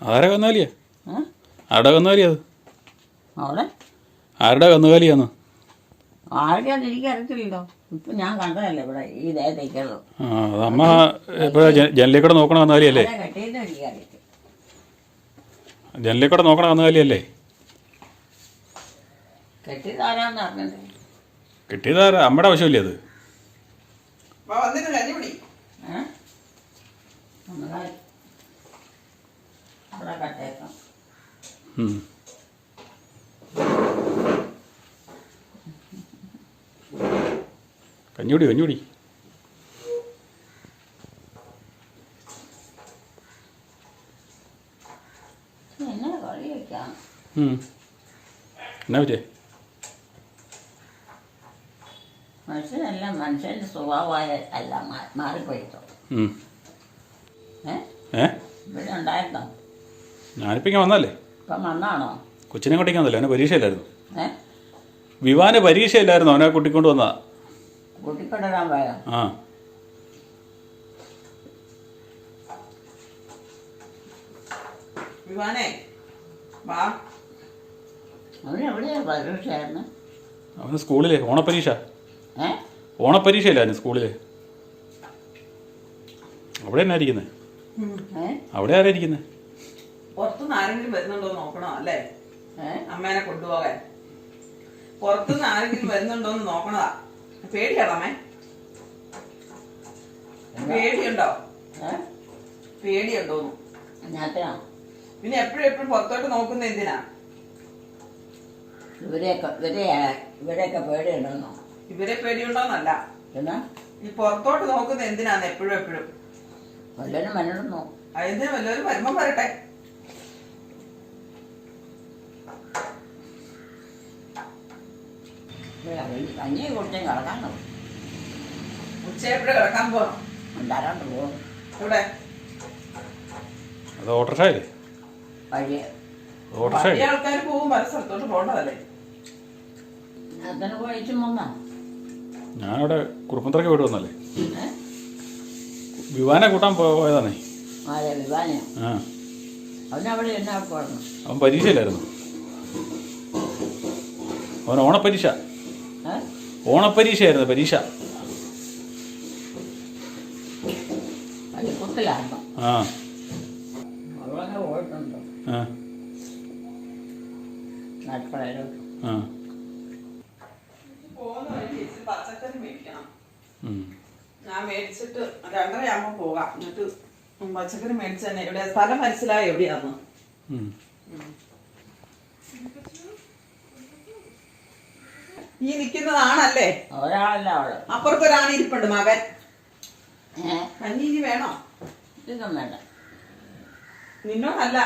ആരെ കന്നുകാലിയാ? ആരുടെ കന്നുകാലിയാ അത്? അവിടെ? ആരുടെ കന്നുകാലിയാന്ന്? ആരുടെയാന്ന് എനിക്ക് അറിയത്തില്ലല്ലോ. ഇപ്പം ഞാൻ കണ്ടതല്ലേ ഇവിടെ ഈ ദേഹത്തേക്കുള്ളൂ ആ അത് അമ്മ എപ്പോഴാ ജനലിൽ കൂടെ നോക്കണ കന്നുകാലിയല്ലേ? കെട്ടിയെന്ന് എനിക്ക് അറിയത്തില്ല. ജനലിൽ കൂടെ നോക്കണ കന്നുകാലിയല്ലേ? കെട്ടിയതാരാന്ന് അറിഞ്ഞത് കിട്ടിയത് അമ്മയുടെ ആവശ്യമില്ലേ അത്? വന്നിട്ട് നമ്മളെ അവിടെ കട്ടേക്കാം. കഞ്ഞൂടി കഞ്ഞൂടി. എന്നാ പറ്റേ മനുഷ്യനല്ല മനുഷ്യന്റെ സ്വഭാവമായ അല്ല മാറിപ്പോയിട്ടോ. ഇവിടെ ഉണ്ടായിരുന്നോ? ഞാനിപ്പോൾ ഇങ്ങനെ വന്നല്ലേ ഇപ്പം വന്നാണോ? കൊച്ചിനെ കൊണ്ടേക്ക് വന്നല്ലേ അവന് പരീക്ഷയില്ലായിരുന്നു. ഏ? വിവാന് പരീക്ഷയില്ലായിരുന്നു. അവനെ കൂട്ടിക്കൊണ്ട് വന്നതാ. കൂട്ടിക്കൊണ്ടിടാൻ പോയോ? ആ. വിവാനേ വാ. അവന് എവിടെയാണ് പരീക്ഷയായിരുന്നു? അവന് സ്കൂളിലെ ഓണപ്പരീക്ഷ. ഏ? ഓണപ്പരീക്ഷയില്ലായിരുന്നു സ്കൂളിലെ. അവിടെ തന്നെ ഇരിക്കുന്നത് അവിടെ ആരാ ഇരിക്കുന്നത് പുറത്തുനിന്ന് ആരെങ്കിലും വരുന്നുണ്ടോ നോക്കണോ അല്ലേ? അമ്മേനെ കൊണ്ടുപോകാൻ. പുറത്തുനിന്ന് ആരെങ്കിലും വരുന്നുണ്ടോ എന്ന് നോക്കണതാ. പേടിയാടാമേ പേടിയുണ്ടോ? പേടിയുണ്ടോന്നു പിന്നെ എപ്പോഴും എപ്പോഴും പുറത്തോട്ട് നോക്കുന്ന എന്തിനാ? ഇവരെയൊക്കെ ഇവരെ ഇവരെയൊക്കെ പേടിയുണ്ടെന്നോ? ഇവരെ പേടിയുണ്ടോന്നല്ല. പിന്നെ ഈ പുറത്തോട്ട് നോക്കുന്ന എന്തിനാന്ന് എപ്പോഴും എപ്പോഴും. വല്ലവരും മണ്ണിടുന്നോ അതിന് വല്ലവരും വരുമ്പം വരട്ടെ കഞ്ഞി കുടിച്ചും കിടക്കാനോ ഉച്ചയെപ്പോഴും കിടക്കാൻ പോകണം ഉണ്ടാരാണ്ട് പോകും ഇവിടെ. അത് ഓട്ടോറിക്ഷയില്ലേ? വഴിയെ. ഓട്ടോറിക്ഷ ആൾക്കാർ പോകും പല സ്ഥലത്തോട്ട് പോകേണ്ടതല്ലേ? അതിനെ പോയിട്ടും വന്നാ. ഞാനവിടെ കുറുപ്പന്തറയ്ക്ക് വീട് വന്നല്ലേ ഏ? വിവാനെ കൂട്ടാൻ പോയതാണേ. ആരെ വിവാനോ? ആ. അവനവിടെ എന്നാ പോകണം അവൻ പരീക്ഷയിലായിരുന്നു. അവൻ ഓണപ്പരീക്ഷ. ഓണപ്പരീക്ഷയായിരുന്നു പരീക്ഷ. ആ. ആ. ആ. മേടിച്ചിട്ട് രണ്ടരയാകുമ്പോ പോകാം. എന്നിട്ട് പച്ചക്കറി മേടിച്ച് തന്നെ ഇവിടെ സ്ഥലം മനസ്സിലായി എവിടെയാന്ന്. ഈ നിക്കുന്നതാണല്ലേ? ഒരാളല്ല അവൾ. അപ്പുറത്തൊരാണ് ഇരിപ്പുണ്ട് മകൻ. കഞ്ഞി ഇനി വേണോ? ഇതൊന്നും വേണ്ട. നിന്നോടല്ല.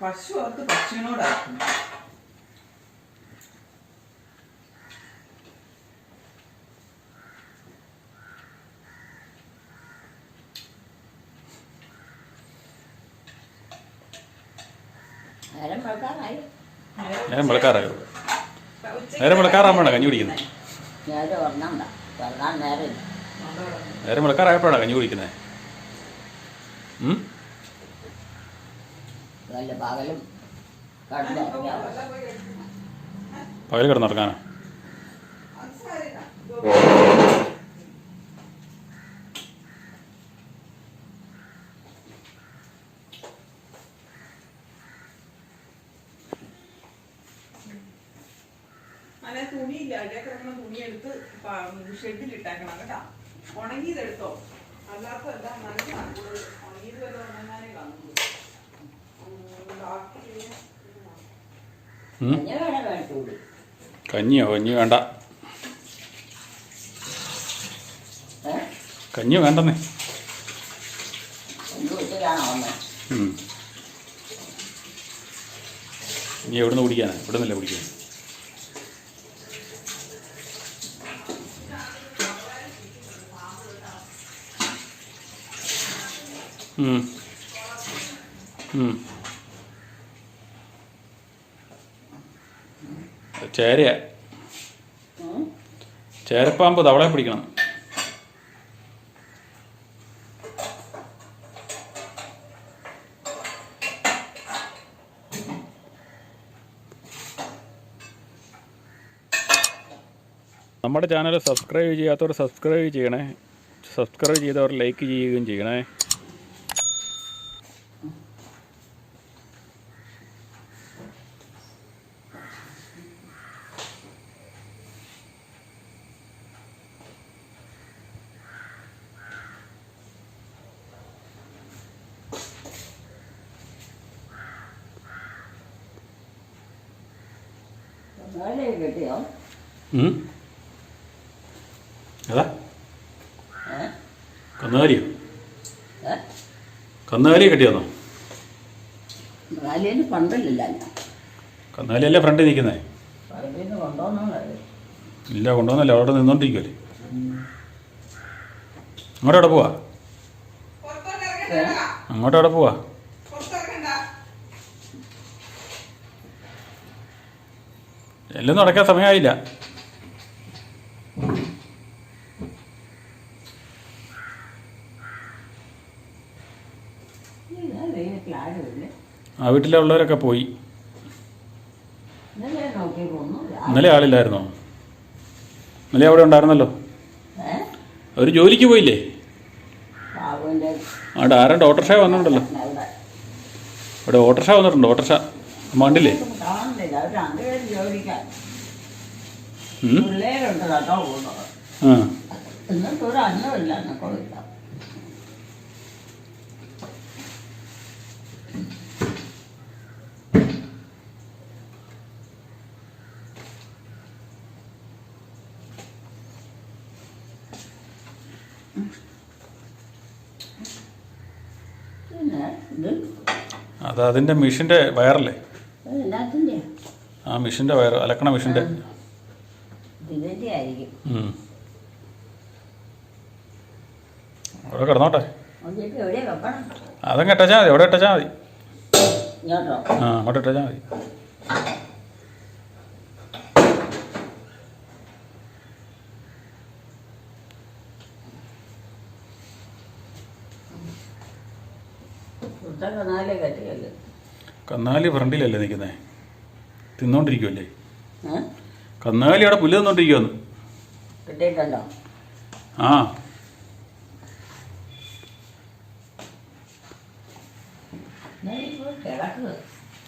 പശു ഓർത്ത് പശുവിനോടാ. നേരം വിളക്കാറായോ നേരം വിളക്കാറാകുമ്പോഴാണ് കഞ്ഞി കുടിക്കുന്നത് നേരം വിളക്കാറായപ്പോഴാണ് കഞ്ഞി കുടിക്കുന്നത് പകൽ കിടന്നുറങ്ങാനാ കിടക്കുന്ന തുണി എടുത്ത് ഷെഡിൽ ഉണങ്ങിയതെടുത്തോ കേട്ടാ. ഉണങ്ങിയത് എടുത്തോ എന്താ നല്ലതാണ് ഉണങ്ങിയത് വല്ല ഉണങ്ങാനേ കാണുള്ളൂ. കഞ്ഞിയോ കഞ്ഞി വേണ്ട. കഞ്ഞി വേണ്ടെന്നേ. ഇനി എവിടുന്ന് കുടിക്കാനാ? ഇവിടെ നിന്നല്ലേ കുടിക്കാൻ. ചേരയ. ചേരപ്പാമ്പ് തവളെ പിടിക്കണം. നമ്മുടെ ചാനൽ സബ്സ്ക്രൈബ് ചെയ്യാത്തവർ സബ്സ്ക്രൈബ് ചെയ്യണേ. സബ്സ്ക്രൈബ് ചെയ്തവർ ലൈക്ക് ചെയ്യുകയും ചെയ്യണേ. കിട്ടിയോ കന്നുകാലിയോ? കന്നുകാലിയെ കിട്ടിയോന്നോ വേലയിൽ പണ്ടില്ല ഞാൻ. കന്നുകാലിയല്ലേ ഫ്രണ്ടിൽ നിൽക്കുന്നേ? ഇല്ല കൊണ്ടുവന്നല്ല. അവിടെ നിന്നോണ്ടിരിക്കുമല്ലേ അങ്ങോട്ട് അവിടെ പോവാ? അങ്ങോട്ടവിടെ ഇറങ്ങണ്ട അങ്ങോട്ട് അവിടെ പോവാ? എല്ലാം നടക്കാൻ സമയമായില്ല. ആ വീട്ടിലുള്ളവരൊക്കെ പോയി. ഇന്നലെ ആളില്ലായിരുന്നോ? ഇന്നലെ അവിടെ ഉണ്ടായിരുന്നല്ലോ. അവർ ജോലിക്ക് പോയില്ലേ? അവിടെ ആരാണ്ട് ഓട്ടോറിക്ഷ വന്നിട്ടുണ്ടല്ലോ. ഇവിടെ ഓട്ടോറിക്ഷ വന്നിട്ടുണ്ട് ഓട്ടോറിക്ഷ അമ്മ കാണുന്നില്ല അവർ രണ്ടുപേരും ജോലിക്കാൻ ഉം? പിള്ളേരുണ്ട് കേട്ടോ പോകുന്നത് ആ. എന്നിട്ട് ഒരു അന്നമില്ല എന്നൊക്കെ പിന്നെ ഇത് അത് അതിന്റെ മിഷിന്റെ വയറല്ലേ? ആ മെഷീന്റെ വയർ അലക്കണ മെഷീന്റെ. അവിടെ കിടന്നോട്ടെ അതങ്ങ് ഇട്ടച്ചാൽ മതി എവിടെ ഇട്ടാ മതി ആ അങ്ങോട്ട് ഇട്ടച്ചാൽ മതി കന്നാലി ഫ്രണ്ടിലല്ലേ നിൽക്കുന്നേ തിന്നോണ്ടിരിക്കുമല്ലേ കന്നുകാലി കന്നാലി അവിടെ പുല്ല് തിന്നോണ്ടിരിക്കുമെന്ന് കിട്ടിയിട്ടുണ്ടോ? ആ.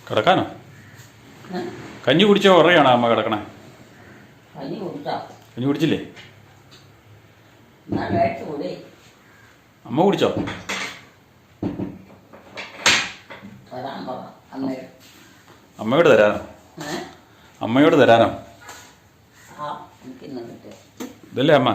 കിടക്കാനോ? കഞ്ഞി കുടിച്ച? ഉറയാണ് അമ്മ കിടക്കണേ? കഞ്ഞി കുടിച്ചോ? കഞ്ഞി കുടിച്ചില്ലേ? അമ്മ കുടിച്ചോ? അമ്മയോട്. തരാനോ അമ്മയോട് തരാനോ? ഇതല്ലേ അമ്മ.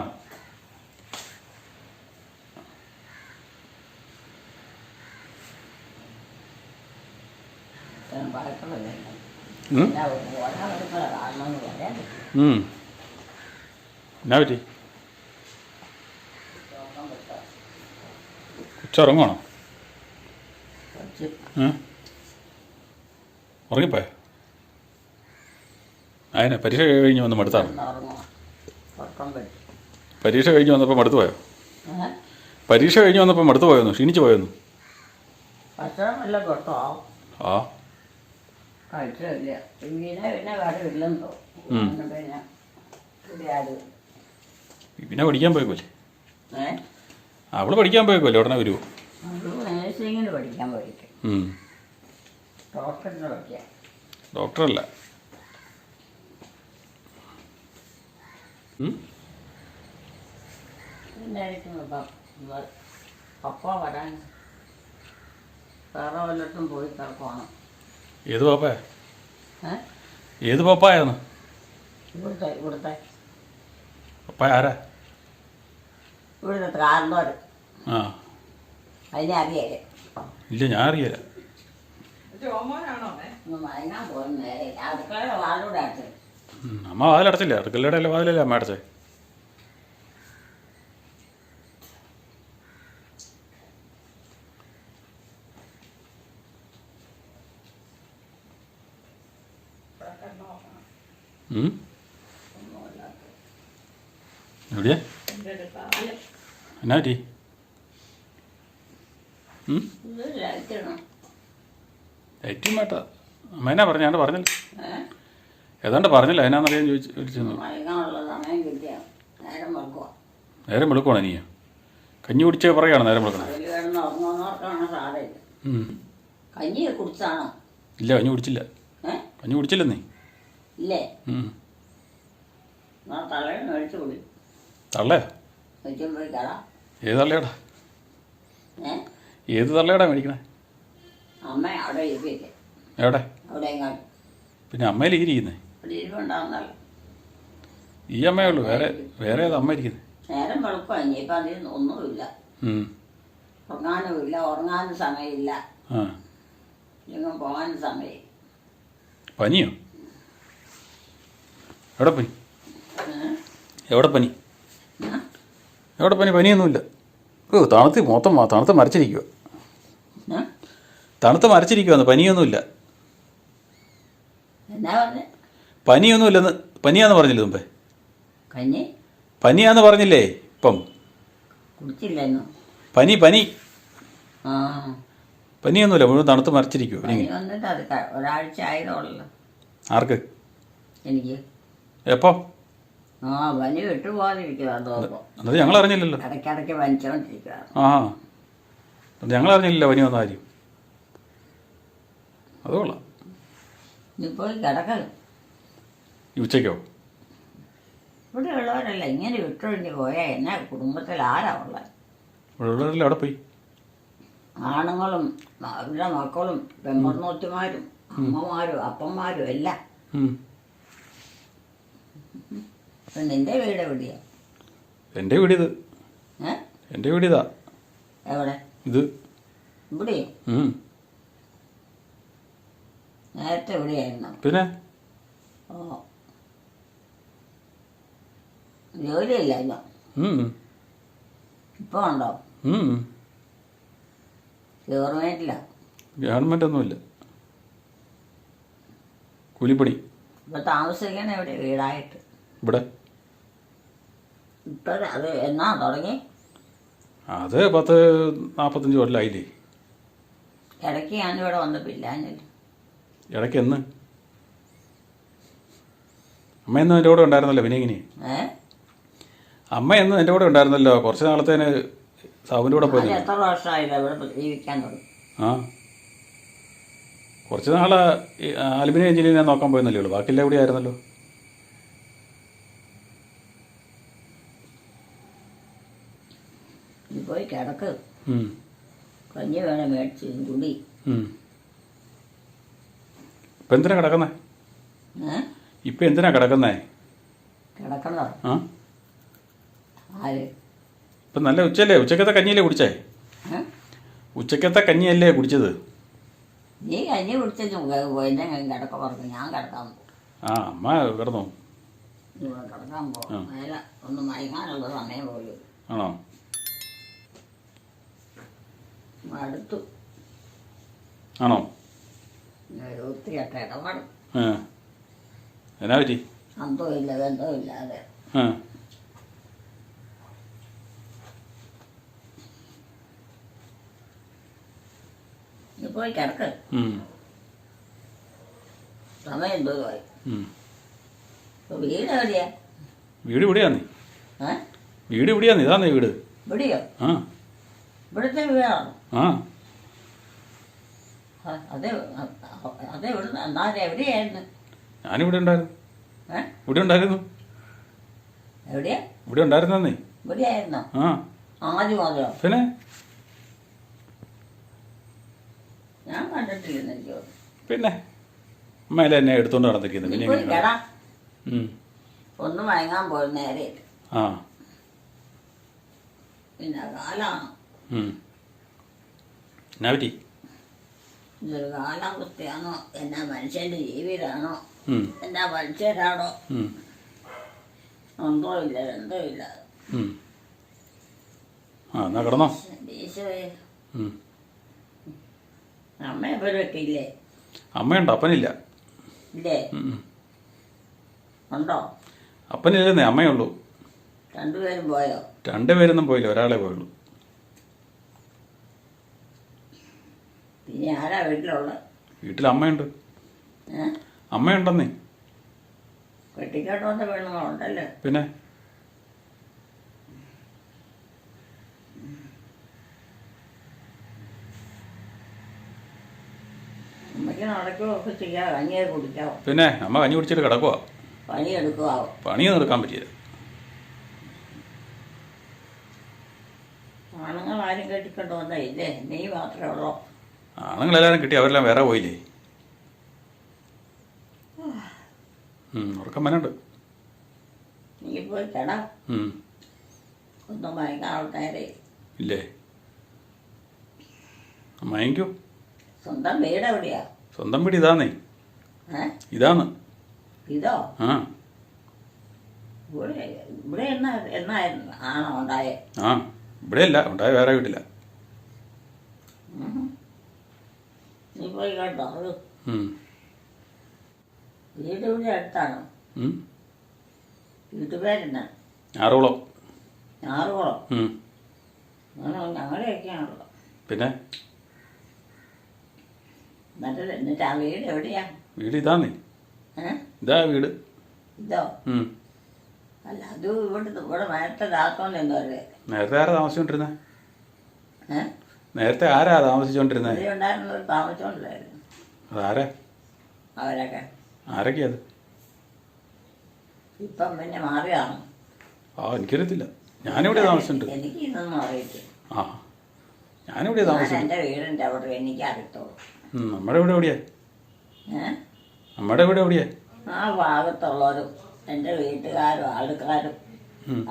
എന്നാ പറ്റി. ഏ ഉറങ്ങിപ്പോയോ? അതിനെ പരീക്ഷ കഴിഞ്ഞ് വന്ന് മടുത്താണ് പരീക്ഷ കഴിഞ്ഞ് വന്നപ്പോൾ മടുത്തു പോയോ? പരീക്ഷ കഴിഞ്ഞ് വന്നപ്പോൾ മടുത്തു പോയോന്നു? ക്ഷീണിച്ചു പോയോന്നു? ആ. പിന്നെ പഠിക്കാൻ പോയേക്കോല്ലേ അവൾ പഠിക്കാൻ പോയേക്കോല്ലേ ഉടനെ വരുമോ ഡോക്ടറല്ല ഉം? പിന്നെ ആയിരിക്കും പ- പ- പപ്പ വരാൻ വേറെ പോയി ഏത് പാപ്പ? ഏത് പാപ്പായെന്ന്? ഇവിടുത്തെ ഇവിടുത്തെ. പപ്പായ ആരാ? ഇവിടുത്തെ കാരണവർ ആ. അതിനെ അറിയാലേ ഇല്ല ഞാൻ അറിയില്ല. പോകുന്ന അടുക്കളയുടെ അടുത്ത് ഉം, അമ്മ വാതിലടച്ചില്ല? അടുക്കളയുടെ അല്ല വാതിലല്ലേ അമ്മ അടച്ചേ? എവിടെയാ? എന്നാ പറ്റി? വേട്ട അമ്മ എന്നാ പറഞ്ഞ? ഞാൻ പറഞ്ഞില്ല. ഏതാണ്ട് പറഞ്ഞില്ല അതിനാന്നറിയാൻ ചോദിച്ചു നേരം വെളുക്കുവാണ് നീ കഞ്ഞി കുടിച്ചേ പറയാണ് നേരം വെളുക്കണം. കഞ്ഞി കുടിച്ചാണോ? ഇല്ല കഞ്ഞി കുടിച്ചില്ല. കഞ്ഞി കുടിച്ചില്ലെന്നേ ഇല്ലേ? തള്ളേ ഏത് തള്ളയാടാ ഏത് തള്ളയാടാ മേടിക്കണേ? എവിടെ? പിന്നെ അമ്മയിൽ ഇരിക്കുന്നേ അവിടെ ഇരിപ്പുണ്ടാവുന്നല്ലോ ഈ അമ്മയേ ഉള്ളൂ വേറെ വേറെ ഏത് അമ്മ ഇരിക്കുന്നത് നേരം വെളുപ്പാണ് ഇനിയിപ്പം അതിൽ ഒന്നുമില്ല. ഉറങ്ങാനും ഇല്ല. ഉറങ്ങാനും സമയമില്ല. ആ. എങ്ങും പോകാനും സമയമില്ല. പനിയോ? എവിടെ പനി? എവിടെ പനി? എവിടെ പനി? പനിയൊന്നുമില്ല. ഓ തണുത്ത് മൊത്തം മ- തണുത്ത് മരച്ചിരിക്കുക ഏ? തണുത്ത് മരച്ചിരിക്കുവാന്ന്. പനിയൊന്നുമില്ല. എന്നാ പറഞ്ഞേ? പനിയൊന്നുമില്ലെന്ന് പനിയാന്ന് പറഞ്ഞില്ലേ മുമ്പേ? കഞ്ഞി പനിയാന്ന് പറഞ്ഞില്ലേ ഇപ്പം? കുടിച്ചില്ലെന്നു പനി പനി. ആ. പനിയൊന്നുമില്ല മുഴുവൻ തണുത്ത് മരച്ചിരിക്കുവോ പനി ഇനി വന്നിട്ട് അത് ക- ഒരാഴ്ച ആയതുള്ളൂ ആർക്ക്? എനിക്ക്. എപ്പോ? ആ പനി വിട്ടുപോകാതിരിക്കുക തോന്നുന്നു. എന്നിട്ട് ഞങ്ങൾ അറിഞ്ഞില്ലല്ലോ. ഇടയ്ക്കിടയ്ക്ക് പനിച്ചുകൊണ്ടിരിക്കുക ആ. എന്നിട്ട് ഞങ്ങൾ പനി വന്ന കാര്യം. അത് കൊള്ളാം. ഈ ഉച്ചയ്ക്കോ? ഇവിടെ ഉള്ളവരല്ല ഇങ്ങനെ വിട്ടൊഴിഞ്ഞ് പോയാൽ എന്നെ കുടുംബത്തിൽ ആരാ ഉള്ളത്? ഇവിടെ അവിടെ പോയി. ആണുങ്ങളും അവരുടെ മക്കളും പെമ്പർന്നൂറ്റിമാരും അമ്മമാരും അപ്പന്മാരും എല്ലാം. നിന്റെ വീട് എവിടെയാ? എന്റെ വീടിത്. ഏ? എന്റെ വീടിതാ. എവിടെ? ഇത്. ഇവിടെ ഉം. നേരത്തെ എവിടെയായിരുന്നു പിന്നെ? ഓ. ഉണ്ടോ? ഗവൺമെന്റ് ഒന്നുമില്ല കൂലിപ്പണി. താമസിക്കണ എവിടെ? വീടായിട്ട്. ഇവിടെ. ഇപ്പം അത് എന്നാ തുടങ്ങി? അത് പത്ത് നാൽപ്പത്തഞ്ച് കൊല്ലായില്ലേ. ഇടയ്ക്ക് ഞാനിവിടെ വന്നപ്പോൾ ഞാനില്ല ഇടയ്ക്ക് എന്ന്? അമ്മ എന്നും എന്റെ കൂടെ ഉണ്ടായിരുന്നല്ലോ പിന്നെ ഇങ്ങനെ അമ്മ എന്ന് എന്റെ കൂടെ ഉണ്ടായിരുന്നല്ലോ. കുറച്ച് നാളത്തേന് സാബുവിന്റെ കൂടെ അത് പോയി എത്ര വർഷമായില്ല ഇവിടെ ജീവിക്കാൻ തുടങ്ങി? ആ. കുറച്ച് നാൾ അലുമിനിയം എഞ്ചിനീയറിനെ നോക്കാൻ പോയെന്നല്ലേ ഉള്ളൂ. ബാക്കിയെല്ലാം കൂടി ആയിരുന്നല്ലോ നീ പോയി കിടക്ക്. ഉം. കഞ്ഞി വേണം മേടിച്ച് കുടി. ഉം. ഇപ്പം എന്തിനാ കിടക്കുന്നേ? ഏ? ഇപ്പം എന്തിനാ കിടക്കുന്നേ? കിടക്കണോ ആ? ആര്? ഇപ്പം നല്ല ഉച്ചല്ലേ ഉച്ചക്കത്തെ കഞ്ഞിയല്ലേ കുടിച്ചേ? ഏ? ഉച്ചക്കത്തെ കഞ്ഞിയല്ലേ കുടിച്ചത്? നീ കഞ്ഞി കുടിച്ചു എന്നെ കിടക്ക പറഞ്ഞു ഞാൻ കിടക്കാൻ പോകും. ആ അമ്മ കിടന്നു? ഇവിടെ കിടക്കാൻ പോകും. നേരെ ഒന്ന് മയങ്ങാനുള്ള സമയം പോലും. ആണോ? അടുത്തു ആണോ? ഒത്തിരി ഇടപാട്. ആ എന്നാ പറ്റി? അന്തമില്ല ബന്ധമില്ലാതെ. ആ. നീ പോയി കിടക്ക്. സമയം. ഇപ്പൊ വീട് എവിടെയാ? വീട് ഇവിടെയാന്ന്. വീട് ഇവിടെയാന്ന്. ഇതാന്ന് വീട്. ഇവിടെയോ? ആ. ഇവിടുത്തെ വീടാണോ? ആ. അതെ അതെ ഇവിടുന്ന് എന്നാലും എവിടെയായിരുന്നു? ഞാനിവിടെ ഉണ്ടായിരുന്നു. ഇവിടെ ഉണ്ടായിരുന്നു. എവിടെയാ? ഇവിടെ ഉണ്ടായിരുന്നേ ഇവിടെയായിരുന്നോ? ആ. ആദ്യം പിന്നെ? ഞാൻ കണ്ടിട്ടില്ലെന്ന് എനിക്ക് തോന്നുന്നു. പിന്നെ അമ്മയല്ലേ എന്നെ എടുത്തോണ്ട് നടന്നിരിക്കുന്നു പിന്നെ എങ്ങനെ ഉം. ഒന്ന് മയങ്ങാൻ പോയി നേരെ ആ പിന്നെ കാലാണ് ഉം. എന്നാ പറ്റി ഇതൊരു കാലാവസ്ഥയാണോ എന്നാ മനുഷ്യന്റെ ജീവിതമാണോ ഉം. എന്നാ മനുഷ്യരാണോ ഉം. എന്തോ ഇല്ല എന്തോ ഇല്ല ഉം. ആ എന്നാ കിടന്നോ ഈശോയെ ഉം. അമ്മ ഇവരൊക്കെ ഇല്ലേ? അമ്മയുണ്ട് അപ്പനില്ല. ഇല്ലേ. ഉണ്ടോ? അപ്പനില്ലെന്നേ അമ്മയുള്ളൂ രണ്ടുപേരും പോയോ? രണ്ടുപേരൊന്നും പോയില്ല ഒരാളെ പോയുള്ളൂ. പിന്നെ ആരാ വീട്ടിലുള്ളത്? വീട്ടിൽ അമ്മയുണ്ട്. അമ്മയുണ്ടെന്നേ. കെട്ടിക്കോട്ട് വന്ന പെണ്ണുങ്ങളുണ്ടല്ലോ? പിന്നെ? അമ്മയ്ക്ക് ചെയ്യാം. കഞ്ഞിയെ പിന്നെ അമ്മ കഞ്ഞി കുടിച്ചിട്ട് കിടക്കുക പണിയെടുക്കുവാവോ പണിയൊന്നും എടുക്കാൻ പറ്റിയത് ആണുങ്ങൾ ആരും കെട്ടിക്കൊണ്ട് വന്നേ ഇല്ലേ? നീ മാത്രമേ ഉള്ളൂ? ആണുങ്ങളെല്ലാവരും കിട്ടി അവരെല്ലാം വേറെ പോയില്ലേ? ഉറക്കം വനുണ്ട് നീ പോയി കിടാ. ഒന്നും ഇല്ലേ? മയങ്കോ സ്വന്തം വീട് എവിടെയാ സ്വന്തം വീട് ഇതാന്നേ. ഇതാണ്. ഇതോ? ആ. ഇവിടെ ഇവിടെ എന്നാ എന്നായിരുന്നു ആണോ ഉണ്ടായേ? ആ വേറെ വീട്ടില്ല ഉം. നീ പോയി കണ്ടോ? അത് ഉം, വീട് ഇവിടെ അടുത്താണോ. ഉം. വീട്ടുപേരെന്നാ? ആറോളം. ഞാറുകുളം ഉം. പിന്നെ? എന്നിട്ട് എന്നിട്ട് ആ വീട് എവിടെയാ? വീട് ഇതാന്നേ ഏ? ഇതാ വീട്. ഇതോ? ഉം. അല്ല അത് ഇവിടെ ഇവിടെ നേരത്തെ ആരാ താമസിച്ചോണ്ടിരുന്നേ? ഏഹ് നേരത്തെ ആരാ താമസിച്ചോണ്ടിരുന്നേ? ഇവിടെ ഉണ്ടായിരുന്നവർ താമസിച്ചോണ്ടില്ലായിരുന്നു. അതാരാ? അവരൊക്കെ. ആരൊക്കെയാ അത്? ഇപ്പം പിന്നെ മാറിയാണ്? ആ എനിക്കറിയത്തില്ല. ഞാനിവിടെ താമസിച്ചിട്ടുണ്ട്. എനിക്ക് ഇതൊന്നും അറിയത്തില്ല. ആ. ഞാനിവിടെ ഞാൻ താമസിച്ചിട്ടുണ്ട് എന്റെ വീടിന്റെ അവിടെ എനിക്ക് അറിയത്തുള്ളൂ നമ്മുടെ ഇവിടെ എവിടെയാ? നമ്മുടെ ഇവിടെ എവിടെയാ? ആ ഭാഗത്തുള്ളവരും എന്റെ വീട്ടുകാരും ആൾക്കാരും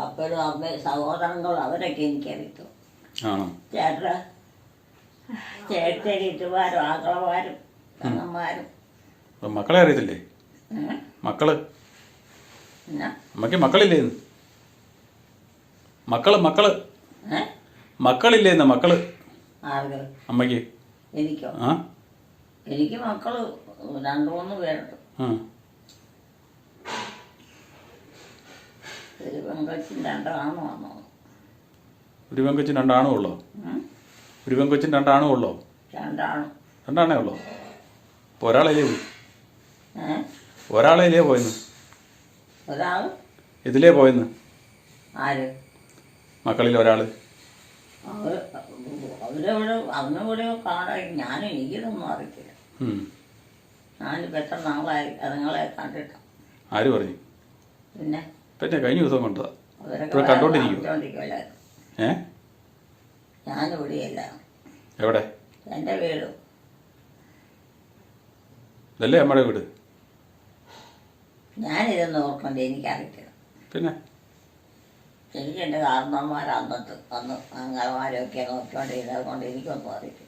അപ്പോഴും അമ്മ സഹോദരങ്ങളും അവരൊക്കെ എനിക്കറിയത്തു ആണോ? ചേട്ട വീട്ടുകാരും ആക്കളമാരും അമ്മമാരും മക്കളെ അറിയത്തില്ലേ? മക്കൾ? അമ്മയ്ക്ക് മക്കളില്ലേ മക്കൾ മക്കൾ? ഏഹ് മക്കളില്ലേ ഇന്ന് മക്കൾ? അമ്മയ്ക്ക് അമ്മയ്ക്ക്? എനിക്കോ? ആ? എനിക്ക് മക്കൾ രണ്ടു മൂന്ന് പേരുണ്ട്. ഒരു പെങ്കൊച്ചും രണ്ടാണോ ഒരു രണ്ടാണോ ഉള്ളോ? ഒരു പെങ്കൊച്ചിന് രണ്ടാണോ ഉള്ളോ? രണ്ടാണും. രണ്ടാണേ ഉള്ളോ? ഒരാളല്ലേ പോയി ഒരാളല്ലേ പോയെന്ന്? ഒരാൾ ഇതിലേ പോയെന്ന്? ആര്? മക്കളിൽ ഒരാൾ. അവരവിടെ അവരെവിടെ അന്നിവിടെയോ കാണാൻ. ഞാനും എനിക്കിതൊന്നും അറിയത്തില്ല. നാളായി. അതുങ്ങളെ കണ്ടിട്ട്. ആര് പറഞ്ഞു? പിന്നെ? പിന്നെ കഴിഞ്ഞ ദിവസം കണ്ടതാ. ഇപ്പോൾ ഏ? ഞാൻ എവിടെ? എന്റെ വീട്. ഇതല്ലേ നമ്മുടെ വീട്? ഞാനിതൊന്നും ഓർക്കണ്ടേ എനിക്കറിയില്ല പിന്നെ? എനിക്ക് എന്റെ കാരണന്മാർ അന്നത്ത് അന്ന് അംഗന്മാരൊക്കെ നോക്കിക്കൊണ്ടിരുന്നത് കൊണ്ട് എനിക്കൊന്നും അറിയില്ല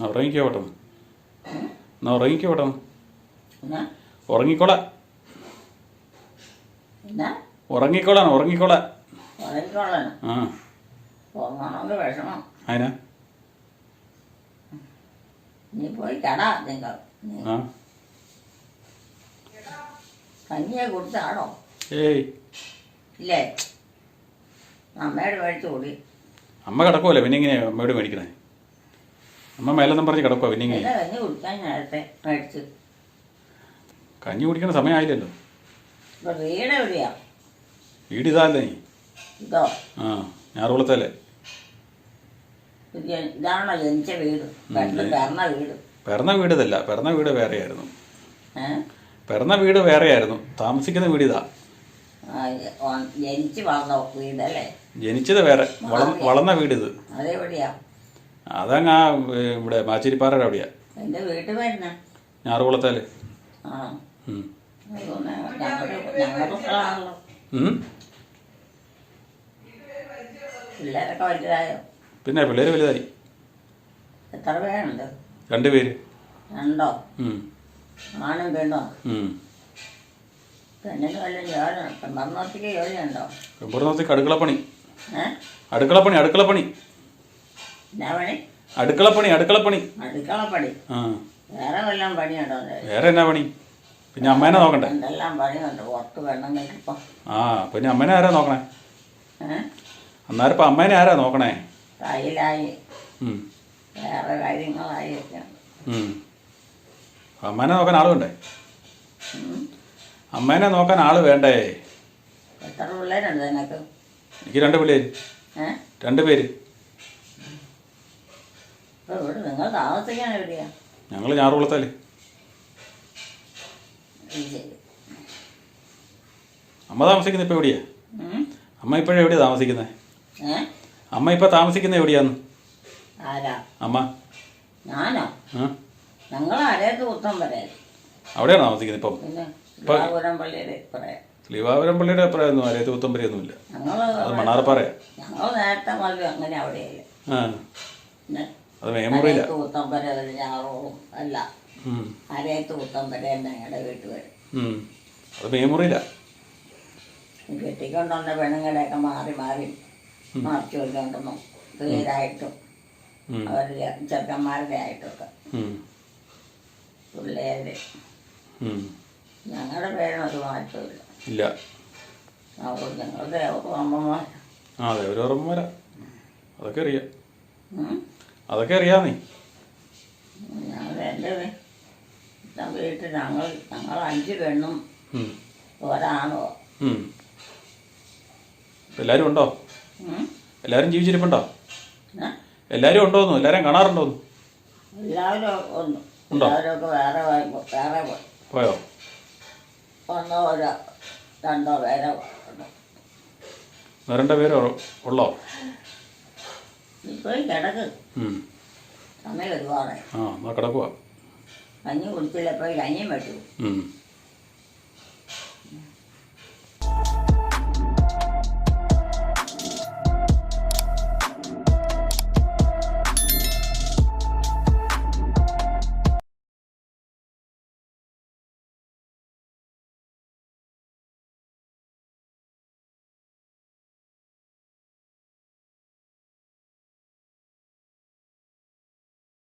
ഉറങ്ങിക്കോ പെട്ടെന്ന്. എന്നാ ഉറങ്ങിക്കോ ഉറങ്ങിക്കോളാ ഉറങ്ങിക്കോളാം. ഉറങ്ങിക്കോളാൻ ഉറങ്ങിക്കോളാം ഉറങ്ങിക്കോളാം. ഉറങ്ങിക്കൊള്ളണം ആ. അതിനാ നീ പോയി കടാ നിങ്ങൾ. കഞ്ഞിയെ കുടിച്ചാണോ? ഏയ്. ഇല്ലേ? അമ്മയോട് മേടിച്ചു കൂടി. അമ്മ കിടക്കുമല്ലേ പിന്നെ ഇങ്ങനെയാ അമ്മയോട് മേടിക്കണേ അമ്മ മേലെന്നും പറഞ്ഞ് കിടക്കുക പിന്നെ കഞ്ഞി കുടിക്കാൻ നേരത്തെ മേടിച്ചു. കഞ്ഞി കുടിക്കണ സമയമായില്ലല്ലോ. വീട് എവിടെയാ? വീട് ഇതാല്ലേ നീ ഇതോ? ആ ഞാറുകുളത്തല്ലേ ഇതാണോ ജനിച്ച വീട്? പിറന്ന വീട് പിറന്ന വീട്. ഇതല്ല പിറന്ന വീട് വേറെയായിരുന്നു. പിറന്ന വീട് വേറെയായിരുന്നു താമസിക്കുന്ന വീട് ഇതാ. ജനിച്ച് വളർന്ന വീടല്ലേ? ജനിച്ചത് വേറെ വള വളർന്ന വീട് ഇത് അതെവിടെയാ? അതങ്ങ് ആ ഇവിടെ മാച്ചേരിപ്പാറയുടെ അവിടെയാ. വീട്ടിൽ വരുന്ന. ഞാറുകുളത്തേൽ. ആ. ഉം. ഞങ്ങളുടെ ഞങ്ങളുടെ സ്ഥലമാണല്ലോ ഉം. പിള്ളേരൊക്കെ വലുതായോ? പിന്നെ പിള്ളേര് വലുതായി. എത്ര പേരുണ്ട്? രണ്ടുപേര് രണ്ടോ? ഉം. ആണും പെണ്ണോ? ഉം. പെണ്ണിന് വല്ല ജോലി പെണ്ണൊത്തിക്ക് ജോലിയുണ്ടോ? പെമ്പുറത്തേക്ക് അടുക്കളപ്പണി ഏ? അടുക്കളപ്പണി അടുക്കളപ്പണി. എന്നാ പണി? അടുക്കളപ്പണി അടുക്കളപ്പണി അടുക്കളപ്പണി ആ. വേറെ വല്ലതും പണിയുണ്ടോ വേറെ എന്നാ പണി? പിന്നെ അമ്മേനെ നോക്കണ്ടേ? എന്തെല്ലാം പണിയുണ്ട്? പുറത്ത് പെണ്ണുങ്ങൾക്കിപ്പം ആ പിന്നെ അമ്മേനെ ആരാ നോക്കണേ? അന്നേരം ഇപ്പൊ അമ്മേനെ ആരാ നോക്കണേ? തയ്യലായി ഉം. വേറെ കാര്യങ്ങളായി. അമ്മേനെ നോക്കാൻ ആൾ വേണ്ടേ. അമ്മേനെ നോക്കാൻ ആൾ വേണ്ടേ? എത്ര പിള്ളേരുണ്ട് നിനക്ക്? എനിക്ക് രണ്ട് പിള്ളേര്. രണ്ട് പേര്. ഇപ്പൊ ഇവിടെ നിങ്ങൾ താമസിക്കാൻ എവിടെയാ? ഞങ്ങൾ ഇത് ശരി. അമ്മ താമസിക്കുന്നത് ഇപ്പോൾ എവിടെയാ? ഉം? അമ്മ ഇപ്പോഴും എവിടെയാ താമസിക്കുന്നത് ഏ? അമ്മ ഇപ്പോൾ താമസിക്കുന്നത് എവിടെയാന്ന്? ആരാ? അമ്മ. ഞാനോ? ആ. ഞങ്ങൾ അരയത്ത് കുത്തം വരെ. അവിടെയാണ് താമസിക്കുന്നത് ഇപ്പം? പിന്നെ ഇപ്പൊ- പള്ളിയുടെ പറയാം ശ്രീവാപുരം പള്ളിയുടെ അഭിപ്രായമൊന്നും അറിയാത്ത പുത്തമ്പരിയൊന്നുമില്ല ഞങ്ങൾ അത് മണ്ണാറപ്പാറയാ ഞങ്ങൾ നേരത്തെ മതി അങ്ങനെ അവിടെയല്ലേ ആ. അത് മെമ്മറിയില്ല ഞാറും അല്ല. അരയത്ത് ഞങ്ങളുടെ. അത് മെമ്മറിയില്ല കെട്ടിക്കൊണ്ടുവന്ന പെണ്ണുങ്ങളെയൊക്കെ മാറി മാറി മറച്ചു വെക്കൊണ്ടെന്നും പേരായിട്ടും. അവരുടെ ചെറുക്കന്മാരുടെ ആയിട്ടൊക്കെ. പിള്ളേരുടെ. ഞങ്ങളുടെ പേരിനൊരു മാറ്റമില്ല ഇല്ല. അവർ ഞങ്ങളുടെ അമ്മമാർ അതെ ഒരു ഓർമ്മ അതൊക്കെ അറിയാം. അതൊക്കെ അറിയാമേ എല്ലാരും എന്റെ വീട്ടിൽ ഞങ്ങൾ ഞങ്ങൾ അഞ്ച് പെണ്ണും. ഒരാണോ. എല്ലാവരും ഉണ്ടോ? എല്ലാരും ജീവിച്ചിരിപ്പുണ്ടോ? എല്ലാരും ഉണ്ടോന്നു? എല്ലാരും കാണാറുണ്ടോന്നു? എല്ലാവരും ഉണ്ടോ? വേറെ വേറെ പോയോ? ഒന്നോ രണ്ടോ പേരോ. വേറെ പേരോ ഉള്ളോ? പോയി കിടക്ക്. സമയം ഒരുപാടായി. ആ എന്നാ കിടക്കുക കഞ്ഞി കുടിച്ചില്ല പോയി കഞ്ഞിയും വെട്ടു.